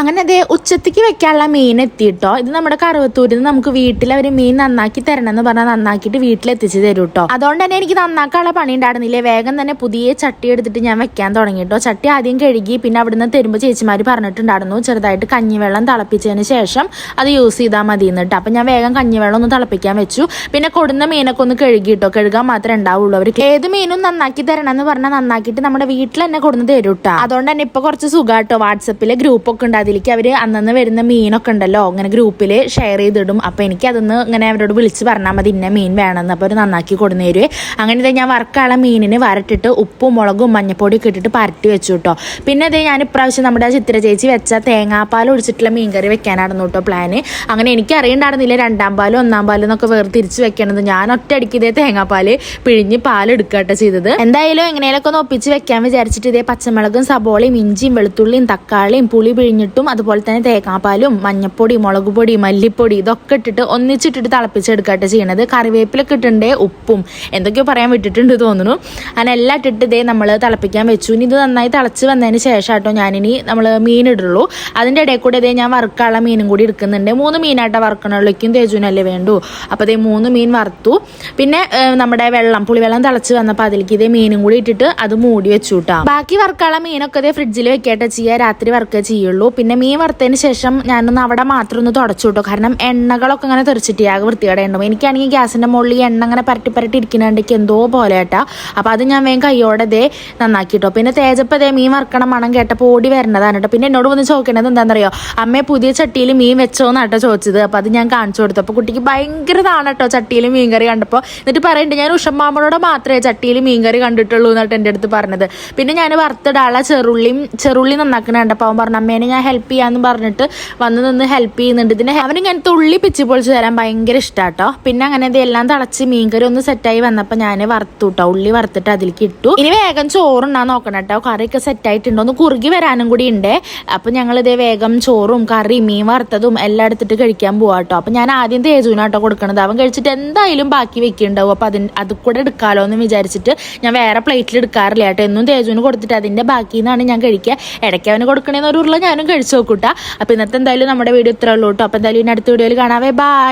അങ്ങനെ അതേ ഉച്ചത്തേക്ക് വെക്കാനുള്ള മീൻ എത്തിയിട്ടോ. ഇത് നമ്മുടെ കറുവത്തൂരിൽ നിന്ന് നമുക്ക് വീട്ടിൽ അവർ മീൻ നന്നാക്കി തരണം എന്ന് പറഞ്ഞാൽ നന്നാക്കിയിട്ട് വീട്ടിലെത്തിച്ച് തരും കേട്ടോ അതുകൊണ്ട് തന്നെ എനിക്ക് നന്നാക്കാനുള്ള പണി ഉണ്ടായിരുന്നില്ലേ? വേഗം തന്നെ പുതിയ ചട്ടി എടുത്തിട്ട് ഞാൻ വെക്കാൻ തുടങ്ങി കേട്ടോ ചട്ടി ആദ്യം കഴുകി പിന്നെ അവിടുന്ന് തരുമ്പോൾ ചേച്ചിമാർ പറഞ്ഞിട്ടുണ്ടായിരുന്നു ചെറുതായിട്ട് കഞ്ഞിവെള്ളം തിളപ്പിച്ചതിന് ശേഷം അത് യൂസ് ചെയ്താൽ മതി എന്നിട്ട് അപ്പം ഞാൻ വേഗം കഞ്ഞിവെള്ളം ഒന്ന് തിളപ്പിക്കാൻ വെച്ചു. പിന്നെ കൊടുന്ന മീനൊക്കെ ഒന്ന് കഴുകിട്ടോ കഴുകാൻ മാത്രമേ ഉണ്ടാവുള്ളൂ അവർക്ക്. ഏത് മീനും നന്നാക്കി തരണം എന്ന് പറഞ്ഞാൽ നന്നാക്കിയിട്ട് നമ്മുടെ വീട്ടിൽ തന്നെ കൊടുന്ന് തരും കേട്ടോ അതുകൊണ്ട് തന്നെ ഇപ്പോൾ കുറച്ച് സുഖാട്ടോ വാട്സപ്പിലെ ഗ്രൂപ്പൊക്കെ ഉണ്ട് അതിലേക്ക് അവർ അന്നന്ന് വരുന്ന മീനൊക്കെ ഉണ്ടല്ലോ അങ്ങനെ ഗ്രൂപ്പിൽ ഷെയർ ചെയ്തിടും. അപ്പോൾ എനിക്ക് അതൊന്ന് ഇങ്ങനെ അവരോട് വിളിച്ച് പറഞ്ഞാൽ മതി ഇന്ന മീൻ വേണമെന്ന്. അപ്പോൾ അവർ നന്നാക്കി കൊടുന്നു തരുവേ അങ്ങനെ ഇതേ ഞാൻ വർക്കാളെ മീനിന് വരട്ടിട്ട് ഉപ്പും മുളകും മഞ്ഞപ്പൊടിയൊക്കെ ഇട്ടിട്ട് പരട്ടി വെച്ചു കേട്ടോ പിന്നെ അതേ ഞാൻ ഇപ്രാവശ്യം നമ്മുടെ ചിത്ര ചേച്ചി വെച്ച തേങ്ങാപ്പാൽ ഒഴിച്ചിട്ടുള്ള മീൻകറി വെക്കാനായിരുന്നു കേട്ടോ പ്ലാന് അങ്ങനെ എനിക്ക് അറിയണ്ടായിരുന്നില്ല രണ്ടാം പാലും ഒന്നാം പാലും എന്നൊക്കെ വേർതിരിച്ച് വെക്കണത്. ഞാൻ ഒറ്റയടിക്ക് ഇതേ തേങ്ങാപ്പാൽ പിഴിഞ്ഞ് പാൽ എടുക്കട്ടെ ചെയ്തത്. എന്തായാലും എങ്ങനെയൊക്കെ ഒന്ന് ഒപ്പിച്ച് വെക്കാൻ വിചാരിച്ചിട്ട് ഇതേ പച്ചമുളകും സബോളയും ഇഞ്ചിയും വെളുത്തുള്ളിയും തക്കാളിയും പുളി പിഴിഞ്ഞിട്ടും അതുപോലെ തന്നെ തേങ്ങാപ്പാലും മഞ്ഞപ്പൊടി മുളക് പൊടി മല്ലിപ്പൊടി ഇതൊക്കെ ഇട്ടിട്ട് ഒന്നിച്ചിട്ടിട്ട് തിളപ്പിച്ചെടുക്കട്ടെ ചെയ്യണത്. കറിവേപ്പിലൊക്കെ ഇട്ടിട്ടുണ്ട് ഉപ്പും എന്തൊക്കെയോ പറയാൻ വിട്ടിട്ടുണ്ട് തോന്നുന്നു. അങ്ങനെ എല്ലാം ഇട്ടിട്ട് ഇതേ നമ്മൾ തിളപ്പിക്കാൻ വെച്ചു. ഇനി ഇത് നന്നായി തിളച്ച് വന്നതിന് ശേഷം കേട്ടോ ഞാനിനി നമ്മൾ മീൻ ഇടുള്ളൂ. അതിന്റെ ഇടയിൽ കൂടെ ഇതേ ഞാൻ വറുക്കാനുള്ള മീനും കൂടി എടുക്കുന്നുണ്ട്. മൂന്ന് മീനായിട്ട് വറുക്കണുള്ളേക്കും തേജുവിനല്ലേ വേണ്ടു. അപ്പോൾ ഇതേ മൂന്ന് മീൻ വറുത്തു. പിന്നെ നമ്മുടെ വെള്ളം പുളിവെള്ളം തിളച്ച് വന്നപ്പോൾ അതിലേക്ക് ഇതേ മീനും കൂടി ഇട്ടിട്ട് അത് മൂടി വെച്ചു കേട്ടോ ബാക്കി വറുക്കാനുള്ള മീനൊക്കെ ഇതേ ഫ്രിഡ്ജിൽ വെക്കാട്ടെ ചെയ്യുക രാത്രി വറുക്കുക ചെയ്യുള്ളൂ. പിന്നെ മീൻ വറുത്തതിന് ശേഷം ഞാനൊന്ന് അവിടെ മാത്രം ഒന്ന് തുടച്ചു കേട്ടോ കാരണം എണ്ണകളൊക്കെ ഇങ്ങനെ തെറിച്ചിട്ട് ആകെ വൃത്തികേടെ ഉണ്ടാവും എനിക്കാണെങ്കിൽ ഗ്യാസിന്റെ മുകളിൽ എണ്ണ അങ്ങനെ പരട്ടി പരട്ടി ഇരിക്കുന്നുണ്ടെങ്കിൽ എന്തോ പോലെ കേട്ടാ അപ്പോൾ അത് ഞാൻ വേഗം കൈയോടെ ദേ നന്നാക്കി കേട്ടോ പിന്നെ തേജപ്പ് ദേ മീൻ വറുക്കണം മണം കേട്ടപ്പോൾ ഓടി വരണതാണ് കേട്ടോ. പിന്നെ എന്നോട് വന്ന് ചോദിക്കേണ്ടത് എന്താണെന്നറിയോ? അമ്മയെ പുതിയ ചട്ടിയിൽ മീൻ വെച്ചോന്നാണ് കേട്ടോ ചോദിച്ചത്. അപ്പോൾ അത് ഞാൻ കാണിച്ചു കൊടുത്തു. അപ്പോൾ കുട്ടിക്ക് ഭയങ്കര ഇതാണ് കേട്ടോ ചട്ടിയിൽ മീൻകറി കണ്ടപ്പോൾ എന്നിട്ട് പറയുന്നുണ്ട് ഞാൻ ഉഷമ്മാമനോട് മാത്രമേ ചട്ടിയിൽ മീൻകറി കണ്ടിട്ടുള്ളൂ എന്നിട്ട് എന്റെ അടുത്ത് പറഞ്ഞത്. പിന്നെ ഞാൻ വറുത്തിടാനുള്ള ചെറുള്ളിയും ചെറുള്ളി നന്നാക്കണ കണ്ടപ്പോൾ അവൻ പറഞ്ഞു അമ്മേനെ ഞാൻ ഹെൽപ്പ് ചെയ്യാന്ന് പറഞ്ഞിട്ട് വന്ന് നിന്ന് ഹെൽപ്പ് ചെയ്യുന്നുണ്ട്. ഇതിന് അവന് ഞാൻ തുള്ളി പിച്ച് പൊളിച്ച് തരാൻ ഭയങ്കര ഇഷ്ടാട്ടോ. പിന്നെ അങ്ങനെ ഇതെല്ലാം തളച്ച് മീൻകറി ഒന്ന് സെറ്റായി വന്നപ്പോൾ ഞാൻ വറുത്തു കേട്ടോ ഉള്ളി വറുത്തിട്ട് അതിലേക്ക് ഇട്ടു. ഇനി വേഗം ചോറുണ്ടാ നോക്കണം കേട്ടോ. കറിയൊക്കെ സെറ്റായിട്ടുണ്ടോ ഒന്ന് കുറുകി വരാനും കൂടി ഉണ്ട് അപ്പം ഞങ്ങൾ ഇതേ വേഗം ചോറും കറിയും മീൻ വറുത്തതും എല്ലാം എടുത്തിട്ട് കഴിക്കാൻ പോവാ കേട്ടോ. അപ്പം ഞാൻ ആദ്യം തേജുവിനാട്ടോ കൊടുക്കണത്. അവൻ കഴിച്ചിട്ട് എന്തായാലും ബാക്കി വെക്കുന്നുണ്ടാവും അപ്പം അതിന് അത് കൂടെ എടുക്കാലോ എന്ന് വിചാരിച്ചിട്ട് ഞാൻ വേറെ പ്ലേറ്റിൽ എടുക്കാറില്ല കേട്ടോ. എന്നും തേജുവിന് കൊടുത്തിട്ട് അതിന്റെ ബാക്കിയിൽ നിന്നാണ് ഞാൻ കഴിക്കുക ഇടയ്ക്ക് അവന് കൊടുക്കണേന്ന് ഒരു ഉരുള ഞാനും കഴിച്ചു. നോക്കൂട്ടാ അപ്പൊ ഇന്നത്തെ എന്തായാലും നമ്മുടെ വീഡിയോ ഇത്രേ ഉള്ളൂ കേട്ടോ അപ്പം എന്തായാലും ഇനി അടുത്ത വീഡിയോയിൽ കാണാവേ. ബായ്